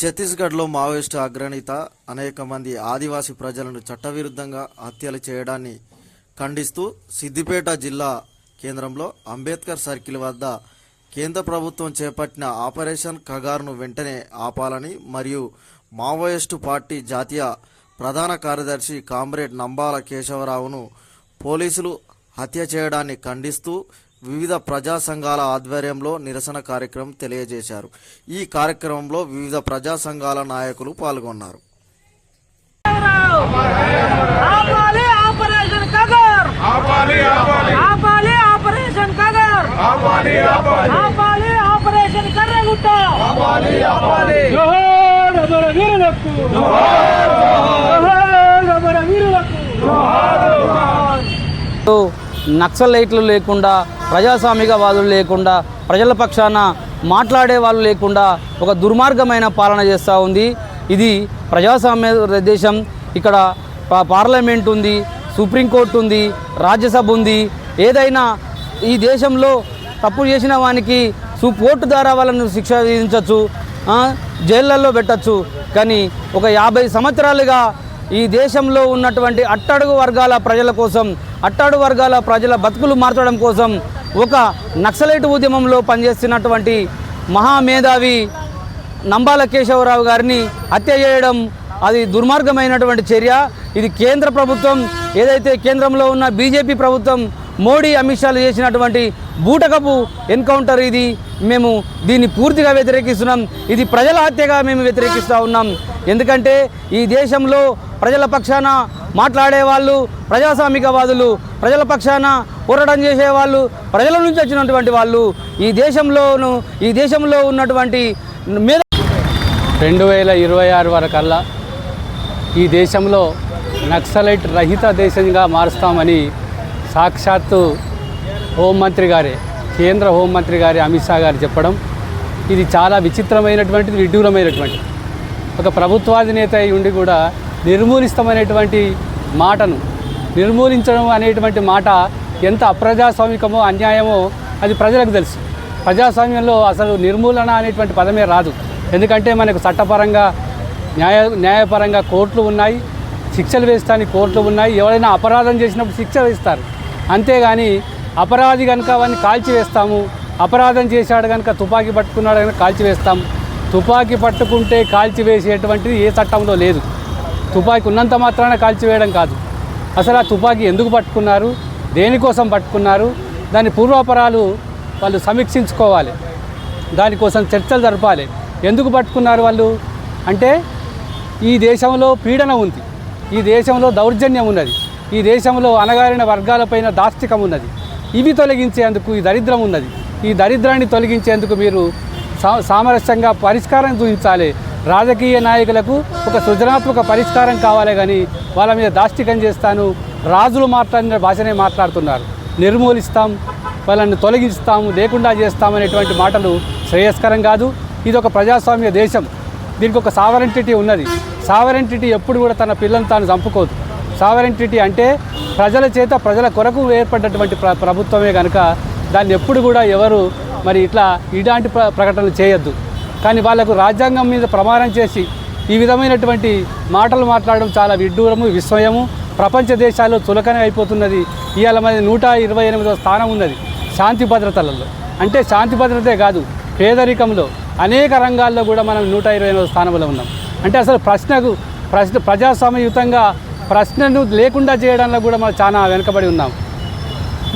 ఛత్తీస్గఢ్లో మావోయిస్టు అగ్రణీత అనేక మంది ఆదివాసీ ప్రజలను చట్టవిరుద్ధంగా హత్యలు చేయడాన్ని ఖండిస్తూ సిద్దిపేట జిల్లా కేంద్రంలో అంబేద్కర్ సర్కిల్ వద్ద కేంద్ర ప్రభుత్వం చేపట్టిన ఆపరేషన్ కగార్ను వెంటనే ఆపాలని మరియు మావోయిస్టు పార్టీ జాతీయ ప్రధాన కార్యదర్శి కామ్రేడ్ నంబాల కేశవరావును పోలీసులు హత్య చేయడాన్ని ఖండిస్తూ వివిధ ప్రజా సంఘాల ఆధ్వర్యంలో నిరసన కార్యక్రమం తెలియజేశారు. ఈ కార్యక్రమంలో వివిధ ప్రజా సంఘాల నాయకులు పాల్గొన్నారు. ఆపాలి ఆపరేషన్ కగర్ ఆపాలి ఆపాలి! ఆపాలి ఆపరేషన్ కగర్ ఆపాలి ఆపాలి! ఆపాలి ఆపరేషన్ కర్రగుట్ట! ఆపాలి ఆపాలి! జోహార్ అమర వీరులకు! జోహార్ అమర వీరులకు! నక్సలైట్లు లేకుండా ప్రజాస్వామికవాదులు లేకుండా ప్రజల పక్షాన మాట్లాడే వాళ్ళు లేకుండా ఒక దుర్మార్గమైన పాలన చేస్తూ ఉంది. ఇది ప్రజాస్వామ్య దేశం. ఇక్కడ పార్లమెంట్ ఉంది సుప్రీంకోర్టు ఉంది రాజ్యసభ ఉంది. ఏదైనా ఈ దేశంలో తప్పు చేసిన వానికి సు కోర్టు ద్వారా వాళ్ళను శిక్ష విధించవచ్చు జైళ్ళల్లో పెట్టచ్చు. కానీ ఒక యాభై సంవత్సరాలుగా ఈ దేశంలో ఉన్నటువంటి అట్టడుగు వర్గాల ప్రజల కోసం అట్టడుగు వర్గాల ప్రజల బతుకులు మార్చడం కోసం ఒక నక్సలైట్ ఉద్యమంలో పనిచేస్తున్నటువంటి మహామేధావి నంబాల కేశవరావు గారిని హత్య చేయడం అది దుర్మార్గమైనటువంటి చర్య. ఇది కేంద్ర ప్రభుత్వం ఏదైతే కేంద్రంలో ఉన్న బీజేపీ ప్రభుత్వం మోడీ అమిత్ షాలు చేసినటువంటి బూటకపు ఎన్కౌంటర్ ఇది. మేము దీన్ని పూర్తిగా వ్యతిరేకిస్తున్నాం. ఇది ప్రజల హత్యగా మేము వ్యతిరేకిస్తూ ఉన్నాం. ఎందుకంటే ఈ దేశంలో ప్రజల పక్షాన మాట్లాడే వాళ్ళు ప్రజాస్వామికవాదులు ప్రజల పక్షాన పోరాటం చేసేవాళ్ళు ప్రజల నుంచి వచ్చినటువంటి వాళ్ళు ఈ దేశంలోను ఈ దేశంలో ఉన్నటువంటి మీద రెండు వేల ఇరవై ఆరు వరకల్లా ఈ దేశంలో నక్సలైట్ రహిత దేశంగా మారుస్తామని సాక్షాత్తు హోంమంత్రి గారే కేంద్ర హోంమంత్రి గారి అమిత్ షా గారు చెప్పడం ఇది చాలా విచిత్రమైనటువంటిది విడ్డూరమైనటువంటిది. ఒక ప్రభుత్వాధినేత అయి ఉండి కూడా నిర్మూలిస్తామనేటువంటి మాటను నిర్మూలించడం అనేటువంటి మాట ఎంత అప్రజాస్వామికమో అన్యాయమో అది ప్రజలకు తెలుసు. ప్రజాస్వామ్యంలో అసలు నిర్మూలన అనేటువంటి పదమే రాదు. ఎందుకంటే మనకు చట్టపరంగా న్యాయ న్యాయపరంగా కోర్టులు ఉన్నాయి శిక్షలు వేస్తానికి కోర్టులు ఉన్నాయి. ఎవరైనా అపరాధం చేసినప్పుడు శిక్ష వేస్తారు. అంతేగాని అపరాధి కనుక అవన్నీ కాల్చివేస్తాము అపరాధం చేశాడు కనుక తుపాకీ పట్టుకున్నాడు కనుక కాల్చివేస్తాం తుపాకీ పట్టుకుంటే కాల్చివేసేటువంటిది ఏ చట్టంలో లేదు. తుపాకీ ఉన్నంత మాత్రాన కాల్చివేయడం కాదు. అసలు ఆ తుపాకీ ఎందుకు పట్టుకున్నారు? దేనికోసం పట్టుకున్నారు? దాని పూర్వాపరాలు వాళ్ళు సమీక్షించుకోవాలి. దానికోసం చర్చలు జరపాలి. ఎందుకు పట్టుకున్నారు వాళ్ళు? అంటే ఈ దేశంలో పీడన ఉంది. ఈ దేశంలో దౌర్జన్యం ఉన్నది. ఈ దేశంలో అణగారిన వర్గాలపైన దాష్టికం ఉన్నది. ఇవి తొలగించేందుకు ఈ దరిద్రం ఉన్నది. ఈ దరిద్రాన్ని తొలగించేందుకు మీరు సామరస్యంగా పరిష్కారం చూపించాలి. రాజకీయ నాయకులకు ఒక సృజనాత్మక పరిష్కారం కావాలి కానీ వాళ్ళ మీద దాష్టికం చేస్తాను. రాజులు మాట్లాడిన భాషనే మాట్లాడుతున్నారు. నిర్మూలిస్తాం వాళ్ళని తొలగిస్తాము లేకుండా చేస్తామనేటువంటి మాటలు శ్రేయస్కరం కాదు. ఇది ఒక ప్రజాస్వామ్య దేశం. దీనికి ఒక సావరెంటిటీ ఉన్నది. సావరెంటిటీ ఎప్పుడు కూడా తన పిల్లలను తాను చంపుకోదు. సావరెంటిటీ అంటే ప్రజల చేత ప్రజల కొరకు ఏర్పడ్డటువంటి ప్ర ప్రభుత్వమే కనుక దాన్ని ఎప్పుడు కూడా ఎవరు మరి ఇట్లా ఇలాంటి ప్ర ప్రకటనలు చేయొద్దు. కానీ వాళ్ళకు రాజ్యాంగం మీద ప్రమాణం చేసి ఈ విధమైనటువంటి మాటలు మాట్లాడడం చాలా విడ్డూరము విస్మయము. ప్రపంచ దేశాల్లో చులకన అయిపోతున్నది. ఇవాళ మరి నూట ఇరవై ఎనిమిదో స్థానం ఉన్నది శాంతి భద్రతలలో. అంటే శాంతి భద్రతే కాదు పేదరికంలో అనేక రంగాల్లో కూడా మనం నూట ఇరవై ఎనిమిది స్థానంలో ఉన్నాం. అంటే అసలు ప్రశ్నకు ప్రశ్న ప్రజాస్వామ్యయుతంగా ప్రశ్నను లేకుండా చేయడంలో కూడా మనం చాలా వెనుకబడి ఉన్నాం.